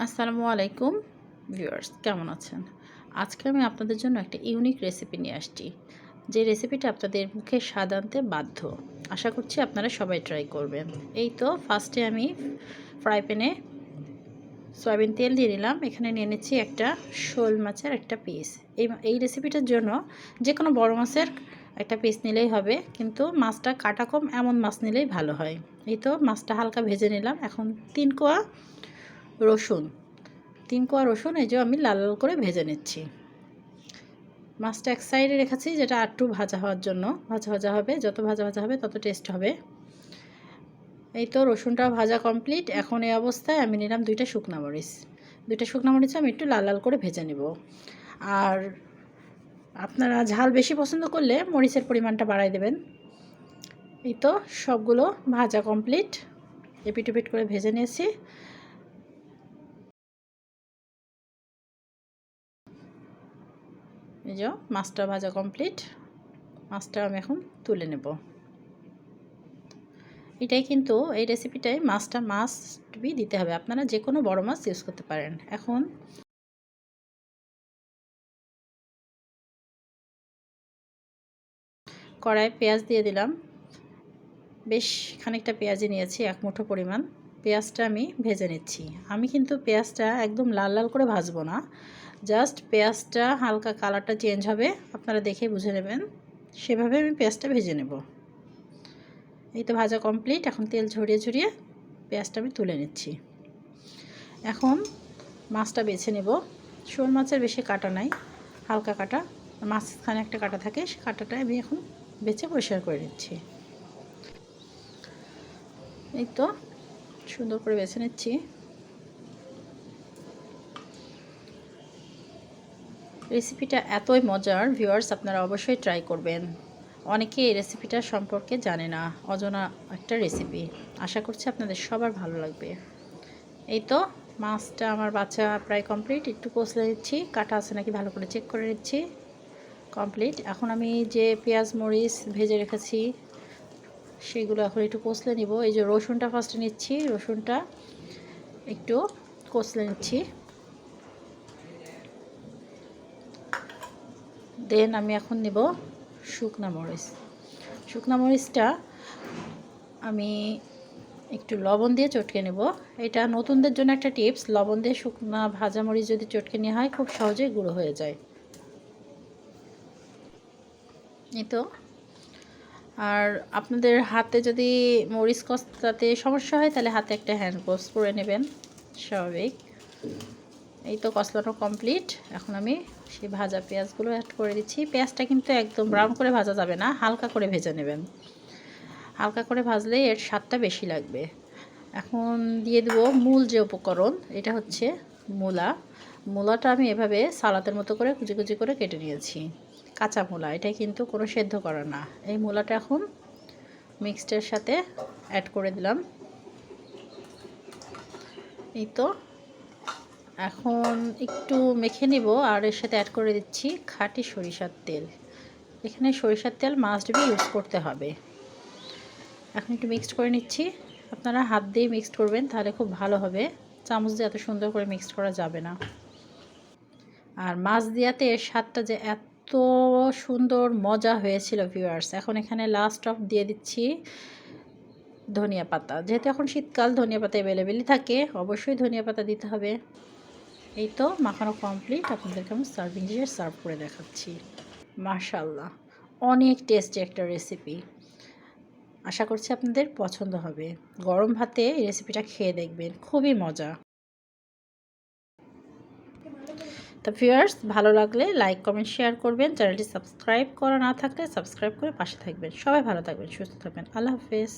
আসসালামু আলাইকুম ভিউয়ার্স, কেমন আছেন? আজকে আমি আপনাদের জন্য একটা ইউনিক রেসিপি নিয়ে আসছি। যে রেসিপিটা আপনাদের মুখে স্বাদ আনতে বাধ্য, আশা করছি আপনারা সবাই ট্রাই করবেন। এই তো ফার্স্টে আমি ফ্রাই প্যানে সয়াবিন তেল দিয়ে নিলাম। এখানে নিয়ে নিচ্ছি একটা শোল মাছের একটা পিস। এই এই রেসিপিটার জন্য যে কোনো বড় মাছের একটা পিস নিলেই হবে, কিন্তু মাছটা কাটা কম, এমন মাছ নিলেই ভালো হয়। এই তো মাছটা হালকা ভেজে নিলাম। এখন তিন কোয়া রসুন, তিন কোয়া রসুন, এই যে আমি লাল লাল করে ভেজে নিচ্ছি। মাছটা এক সাইডে রেখেছি, যেটা আটটু ভাজা হওয়ার জন্য। ভাজা ভাজা হবে, যত ভাজা ভাজা হবে তত টেস্ট হবে। এই তো রসুনটাও ভাজা কমপ্লিট। এখন এই অবস্থায় আমি নিলাম দুইটা শুকনা মরিচ। দুইটা শুকনা মরিচ আমি একটু লাল লাল করে ভেজে নেব। আর আপনারা ঝাল বেশি পছন্দ করলে মরিচের পরিমাণটা বাড়াই দেবেন। এই তো সবগুলো ভাজা কমপ্লিট। এপিট এপিট করে ভেজে নিয়েছি। এই যে মাছটা ভাজা কমপ্লিট মাছটা আমি এখন তুলে নেব। এটাই কিন্তু এই রেসিপিটাই মাছটা মাছ বি দিতে হবে। আপনারা যে কোনো বড় মাছ ইউজ করতে পারেন। এখন কড়াই পেঁয়াজ দিয়ে দিলাম। বেশ খানিকটা পেঁয়াজি নিয়েছি, এক মুঠো পরিমাণ। পেঁয়াজটা আমি ভেজে নিচ্ছি। আমি কিন্তু পেঁয়াজটা একদম লাল লাল করে ভাজবো না। জাস্ট পেঁয়াজটা হালকা কালারটা চেঞ্জ হবে, আপনারা দেখে বুঝে নেবেন। সেভাবে আমি পেঁয়াজটা ভেজে নেব। এই তো ভাজা কমপ্লিট, এখন তেল ঝরিয়ে ঝরিয়ে পেঁয়াজটা আমি তুলে নিচ্ছি। এখন মাছটা বেছে নেব। শোল মাছের বেশি কাটা নাই, হালকা কাটা। মাঝখানে একটা কাটা থাকে, সে কাটাটা আমি এখন বেছে পরিষ্কার করে নিচ্ছি। এই তো সুন্দর করে বেছে নিচ্ছি। রেসিপিটা এতই মজার ভিউয়ার্স আপনারা অবশ্যই ট্রাই করবেন। অনেকে এই রেসিপিটা সম্পর্কে জানে না, অজানা একটা রেসিপি আশা করছি আপনাদের সবার ভালো লাগবে। এই তো, মাছটা আমার বাচ্চা প্রায় কমপ্লিট একটু কষলে নিচ্ছি, কাটা আছে নাকি ভালো করে চেক করে নিচ্ছি। কমপ্লিট এখন আমি যে পেঁয়াজ, মরিচ ভেজে রেখেছি সেগুলো এখন একটু কষলে নিব। এই যে রসুনটা ফার্স্টে নিচ্ছি, রসুনটা একটু কষলে নিচ্ছি। দেন আমি এখন নেব শুকনা মরিচ। শুকনা মরিচটা আমি একটু লবণ দিয়ে চটকে নেব। এটা নতুনদের জন্য একটা টিপস, লবণ দিয়ে শুকনা ভাজা মরিচ যদি চটকে নেওয়া হয়, খুব সহজেই গুঁড়ো হয়ে যায়। এই তো। আর আপনাদের হাতে যদি মরিচ কষতে সমস্যা হয়, তাহলে হাতে একটা হ্যান্ড গ্লোভস পরে নেবেন, স্বাভাবিক। এই তো কষলানো কমপ্লিট এখন আমি সেই ভাজা পেঁয়াজগুলো অ্যাড করে দিচ্ছি। পেঁয়াজটা কিন্তু একদম ব্রাউন করে ভাজা যাবে না, হালকা করে ভেজে নেবেন। হালকা করে ভাজলে এর স্বাদটা বেশি লাগবে। এখন দিয়ে দেবো মূল যে উপকরণ, এটা হচ্ছে মূলা। মূলাটা আমি এভাবে সালাতের মতো করে কুচি কুচি করে কেটে নিয়েছি। কাঁচা মূলা, এটা কিন্তু কোনো সেদ্ধ করা না। এই মূলাটা এখন মিক্সডের সাথে অ্যাড করে দিলাম। এই তো, এখন একটু মেখে নিব আর এর সাথে অ্যাড করে দিচ্ছি খাঁটি সরিষার তেল। এখানে সরিষার তেল মাস্ট বি ইউজ করতে হবে। এখন একটু মিক্সড করে নিচ্ছি। আপনারা হাত দিয়ে মিক্সড করবেন, তাহলে খুব ভালো হবে। চামচ দিয়ে এত সুন্দর করে মিক্সড করা যাবে না। আর মাছ দিয়াতে এর স্বাদটা যে এত সুন্দর মজা হয়েছিল ভিউয়ার্স এখন এখানে লাস্ট অফ দিয়ে দিচ্ছি ধনিয়া পাতা। যেহেতু এখন শীতকাল, ধনিয়া পাতা অ্যাভেলেবেলই থাকে, অবশ্যই ধনিয়া পাতা দিতে হবে। এই তো মাখানো কমপ্লিট আপনাদেরকে আমি সার্ভিং ডিশে সার্ভ করে দেখাচ্ছি। মাশাল্লাহ অনেক টেস্টি একটা রেসিপি আশা করছি আপনাদের পছন্দ হবে। গরম ভাতে এই রেসিপিটা খেয়ে দেখবেন। খুবই মজা। তো ভিউয়ার্স, ভালো লাগলে লাইক, কমেন্ট, শেয়ার করবেন। চ্যানেলটি সাবস্ক্রাইব করা না থাকলে সাবস্ক্রাইব করে পাশে থাকবেন। সবাই ভালো থাকবেন, সুস্থ থাকবেন। আল্লাহ হাফেজ।